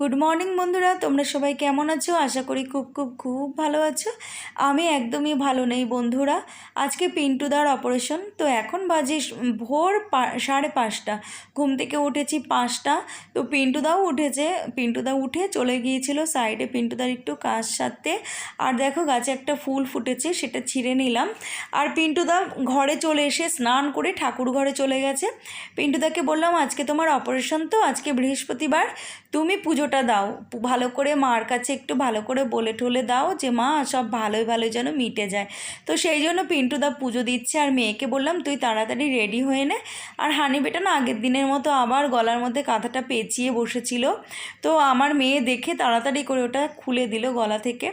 Good morning বন্ধুরা। তোমরা সবাই কেমন আছো? আশা করি খুব খুব খুব ভালো আছো। আমি একদমই ভালো নেই, বন্ধুরা। আজকে পিন্টুদার অপারেশন তো এখন বাজে ভোর সাড়ে পাঁচটা। ঘুম থেকে উঠেছি পাঁচটা। তো পিন্টুদাও উঠেছে। পিন্টুদা উঠে চলে গিয়েছিল সাইডে পিন্টুদার একটু কাজ সারতে। আর দেখো, গাছে একটা ফুল ফুটেছে, সেটা ছিঁড়ে নিলাম। আর পিন্টুদা ঘরে চলে এসে স্নান করে ঠাকুর ঘরে চলে গেছে। পিন্টুদাকে বললাম, আজকে তোমার অপারেশন তো, আজকে বৃহস্পতিবার। তুমি পুজোটা দাও। ভালো করে মার কাছে একটু ভালো করে বলে টলে দাও যে, মা, সব ভালোই ভালোই যেন মিটে যায়। তো সেই জন্য পিন্টুদা পুজো দিচ্ছে আর মেয়েকে বললাম, তুই তাড়াতাড়ি রেডি হয়ে নে। আর হানি বেটা না আগের দিনের মতো আবার গলার মধ্যে কাঁথাটা পেঁচিয়ে বসেছিল। তো আমার মেয়ে দেখে তাড়াতাড়ি করে ওটা খুলে দিল গলা থেকে।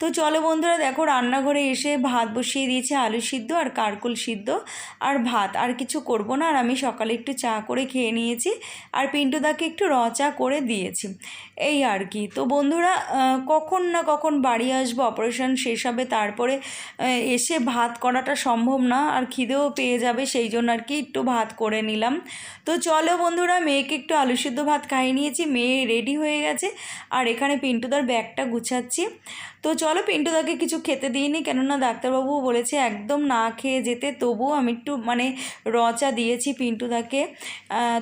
তো চলো বন্ধুরা, দেখো রান্নাঘরে এসে ভাত বসিয়ে দিয়েছে আলু সিদ্ধ আর কারকুল সিদ্ধ। আর ভাত, আর কিছু করব না। আর আমি সকালে একটু চা করে খেয়ে নিয়েছি। আর পিন্টুদাকে একটু র চা করে দিয়েছি। এই আর কি। তো বন্ধুরা কখন না কখন বাড়ি আসব অপারেশন শেষ হবে, তারপরে এসে ভাত করাটা সম্ভব না, আর খিদেও পেয়ে যাবে, সেই জন্য আর কি একটু ভাত করে নিলাম। তো চলো বন্ধুরা, মেয়েকে একটু আলু সিদ্ধ ভাত খাইয়ে নিয়েছি, মেয়ে রেডি হয়ে গেছে, আর এখানে পিন্টুদার ব্যাগটা গুছাচ্ছি। তো চলো পিন্টুদাকে কিছু খেতে দিইনি, কেননা ডাক্তারবাবু বলেছে একদম না খেয়ে যেতে, তবুও আমি একটু মানে রচা দিয়েছি পিন্টুদাকে।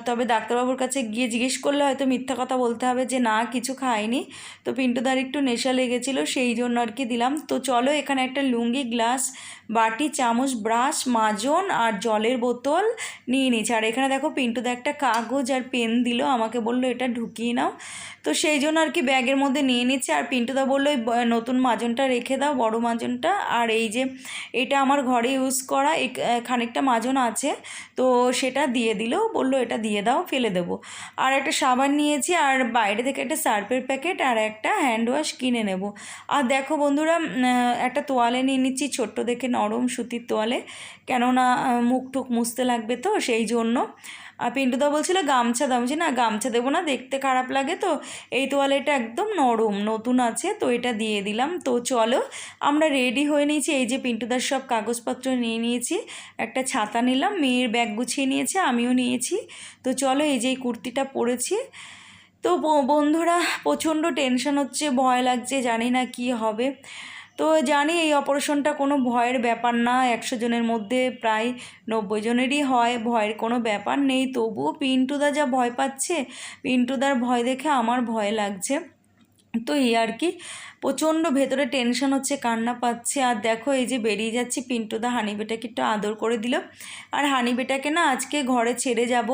তবে ডাক্তারবাবুর কাছে গিয়ে জিজ্ঞেস করলে হয়তো মিথ্যা কথা বলতে হবে যে না, কিছু খাইনি। তো পিন্টুদার একটু নেশা লেগেছিলো, সেই জন্য আর কি দিলাম। তো চলো এখানে একটা লুঙ্গি, গ্লাস বাটি, চামচ, ব্রাশ, মাজন আর জলের বোতল নিয়ে নিয়েছি। আর এখানে দেখো পিন্টুদা একটা কাগজ আর পেন দিল, আমাকে বলল এটা ঢুকিয়ে নাও। তো সেই জন্য আর কি ব্যাগের মধ্যে নিয়ে নিচ্ছে। আর পিন্টুদা বলল ওই নতুন মাজনটা রেখে দাও, বড় মাজনটা। আর এই যে এটা আমার ঘরে ইউজ করা খানিকটা মাজন আছে, তো সেটা দিয়ে দিল। বলল, এটা দিয়ে দাও, ফেলে দেবো। আর একটা সাবান নিয়েছি, আর বাইরে থেকে একটা সার্ফের প্যাকেট আর একটা হ্যান্ড ওয়াশ কিনে নেব। আর দেখো বন্ধুরা একটা তোয়ালে নিয়ে নিচ্ছি, ছোট্ট দেখে নরম সুতির তোয়ালে। কেননা মুখ টুক মুছতে লাগবে তো, সেই জন্য। পিন্টুদা বলছিল, গামছা দাও। না, গামছা দেবো না, দেখতে খারাপ লাগে তো। এই তোয়ালেটা একদম নরম, নতুন আছে, তো এটা দিয়ে দিলাম। তো চলো, আমরা রেডি হয়ে নিয়েছি। এই যে পিন্টুদার সব কাগজপত্র নিয়ে নিয়েছি, একটা ছাতা নিলাম, মেয়ের ব্যাগ গুছিয়ে নিয়েছে, আমিও নিয়েছি। তো চলো, এই যে এই কুর্তিটা পরেছি। তো বন্ধুরা, প্রচণ্ড টেনশন হচ্ছে, ভয় লাগছে, জানি না কি হবে। তো জানি এই অপারেশনটা কোনো ভয়ের ব্যাপার না, একশো জনের মধ্যে প্রায় নব্বই জনেরই হয়, ভয়ের কোনো ব্যাপার নেই। তবুও পিন্টুদা যা ভয় পাচ্ছে, পিন্টুদার ভয় দেখে আমার ভয় লাগছে। তো এই আর কি, প্রচণ্ড ভেতরে টেনশন হচ্ছে, কান্না পাচ্ছে। আর দেখো, এই যে বেরিয়ে যাচ্ছি পিন্টুদা হানি বেটাকে একটু আদর করে দিল। আর হানি বেটাকে না আজকে ঘরে ছেড়ে যাব।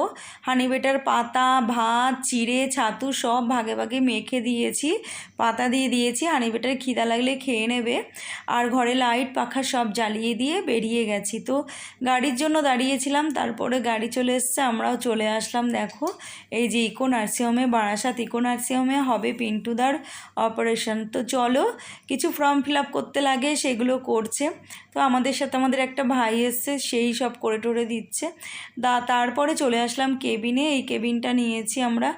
হানি বেটার পাতা, ভাত, চিড়ে, ছাতু সব ভাগে ভাগে মেখে দিয়েছি, পাতা দিয়ে দিয়েছি। হানি বেটার খিদা লাগলে খেয়ে নেবে। আর ঘরে লাইট পাখা সব জ্বালিয়ে দিয়ে বেরিয়ে গেছি। তো গাড়ির জন্য দাঁড়িয়েছিলাম, তারপরে গাড়ি চলে এসছে, আমরাও চলে আসলাম। দেখো, এই যে ইকো নার্সিংহোমে বারাসাত ইকো নার্সিংহোমে হবে পিন্টুদার অপারেশন তো চলো, কিছু ফর্ম ফিল আপ করতে লাগে, সেগুলো করছে। তো আমাদের সাথে আমাদের একটা ভাই এসছে, সেই সব করে টরে দিচ্ছে। দা, তারপরে চলে আসলাম কেবিনে। এই কেবিনটা নিয়েছি আমরা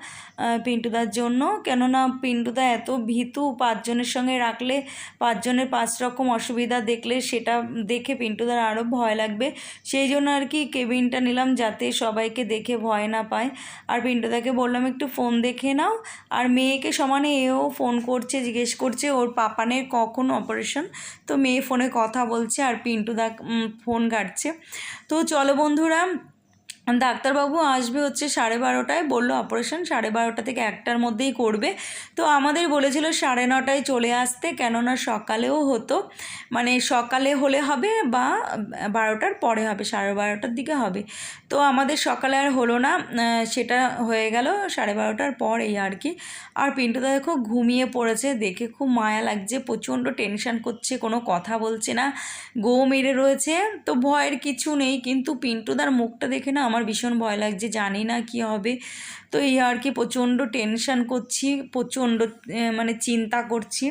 পিন্টুদার জন্য। কেননা পিন্টুদা এত ভীতু, পাঁচজনের সঙ্গে রাখলে, পাঁচজনের পাঁচ রকম অসুবিধা দেখলে সেটা দেখে পিন্টুদার আরও ভয় লাগবে। সেই জন্য আর কি কেবিনটা নিলাম, যাতে সবাইকে দেখে ভয় না পায়। আর পিন্টুদাকে বললাম, একটু ফোন দেখে নাও। আর মেয়েকে সমানে এও ফোন করছে, জিজ্ঞেস করছে, ওর পাপানের কখন অপারেশন তো মেয়ে ফোনে কথা বলছে আর পিন্টু দা ফোন ঘাটছে। তো চলো বন্ধুরা ডাক্তারবাবু আসবে হচ্ছে সাড়ে বারোটায়, বলল অপারেশন সাড়ে বারোটা থেকে একটার মধ্যেই করবে। তো আমাদের বলেছিল সাড়ে নটায় চলে আসতে, কেননা সকালেও হতো। মানে সকালে হলে হবে বা বারোটার পরে হবে, সাড়ে বারোটার দিকে হবে। তো আমাদের সকালে আর হলো না সেটা হয়ে গেল সাড়ে বারোটার পর এই আর কি। আর পিন্টুদা দেখো ঘুমিয়ে পড়েছে, দেখে খুব মায়া লাগছে, প্রচণ্ড টেনশান করছে, কোনো কথা বলছে না, গো মেরে রয়েছে। তো ভয়ের কিছু নেই, কিন্তু পিন্টুদার মুখটা দেখে না আমার ভীষণ ভয় লাগছে, জানি না কি হবে। তো এই আর কি প্রচণ্ড টেনশন করছি, প্রচণ্ড মানে চিন্তা করছি।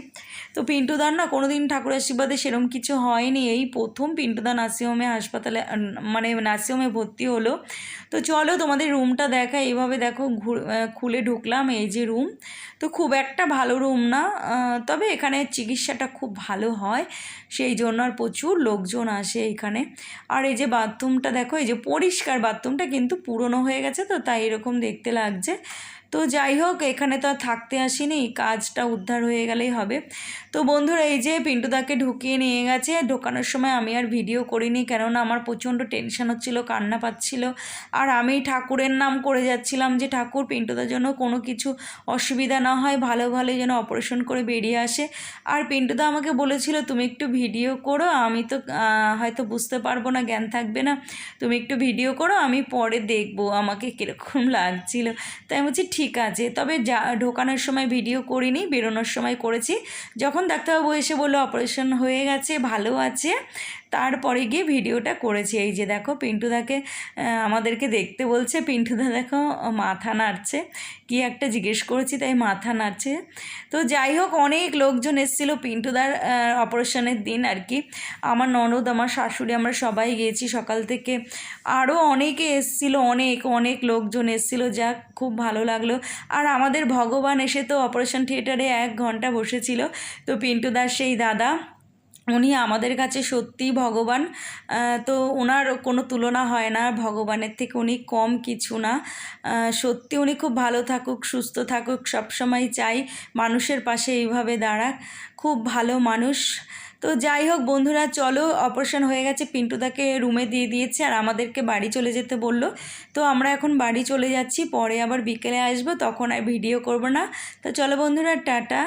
তো পিন্টুদার না কোনো দিন ঠাকুর আশীর্বাদে সেরকম কিছু হয়নি। এই প্রথম পিন্টুদা নার্সিংহোমে হাসপাতালে মানে নার্সিংহোমে ভর্তি হলো। তো চলো তোমাদের রুমটা দেখা এইভাবে দেখো খুলে ঢুকলাম, এই যে রুম। তো খুব একটা ভালো রুম না তবে এখানে চিকিৎসাটা খুব ভালো হয়। সেই জন্য আর প্রচুর লোকজন আসে এখানে। আর এই যে বাথরুমটা দেখো, এই যে পরিষ্কার বাথরুমটা কিন্তু পুরনো হয়ে গেছে তো তাই এরকম দেখতে লাগছে। তো যাই হোক, এখানে তো আর থাকতে আসিনি, কাজটা উদ্ধার হয়ে গেলেই হবে। তো বন্ধুরা, এই যে পিন্টুদাকে ঢুকিয়ে নিয়ে গেছে, ঢোকানোর সময় আমি আর ভিডিও করিনি, কেননা আমার প্রচণ্ড টেনশন হচ্ছিল, কান্না পাচ্ছিল। আর আমি ঠাকুরের নাম করে যাচ্ছিলাম যে, ঠাকুর, পিন্টুদার জন্য কোনো কিছু অসুবিধা না হয়, ভালো ভালো যেন অপারেশন করে বেরিয়ে আসে। আর পিন্টুদা আমাকে বলেছিল, তুমি একটু ভিডিও করো, আমি তো হয়তো বুঝতে পারব না, জ্ঞান থাকবে না। তুমি একটু ভিডিও করো, আমি পরে দেখব, আমাকে কীরকম লাগছিল। তাই বলছি ঠিক আছে, তবে যা, ঢোকানোর সময় ভিডিও করিনি, বেরোনোর সময় করেছি। যখন ডাক্তারবাবু এসে বলল অপারেশন হয়ে গেছে, ভালো আছে, তারপরে গিয়ে ভিডিওটা করেছি। এই যে দেখো পিন্টুদাকে আমাদেরকে দেখতে বলছে পিন্টুদা দেখো, মাথা নাড়ছে। কি একটা জিজ্ঞেস করেছি, তাই মাথা নাড়ছে। তো যাই হোক, অনেক লোকজন এসেছিল পিন্টুদার অপারেশনের দিন আর কি। আমার ননদ, আমার শাশুড়ি, আমরা সবাই গিয়েছি সকাল থেকে। আরও অনেকে এসেছিল, অনেক অনেক লোকজন এসেছিল। যা খুব ভালো লাগল। আর আমাদের ভগবান এসে তো অপারেশন থিয়েটারে এক ঘণ্টা বসেছিল। তো পিন্টু দাস সেই দাদা, উনি আমাদের কাছে সত্যিই ভগবান। তো ওনার কোনো তুলনা হয় না, ভগবানের থেকে উনি কম কিছু না। সত্যি উনি খুব ভালো থাকুক, সুস্থ থাকুক, সবসময় চাই মানুষের পাশে এইভাবে দাঁড়াক। খুব ভালো মানুষ। তো যাই হোক, বন্ধুরা, চলো অপারেশন হয়ে গেছে। পিন্টুদাকে রুমে দিয়ে দিয়েছে আর আমাদেরকে বাড়ি চলে যেতে বলল। তো আমরা এখন বাড়ি চলে যাচ্ছি, পরে আবার বিকেলে আসব, তখন আর ভিডিও করব না। তো চলো বন্ধুরা, টাটা।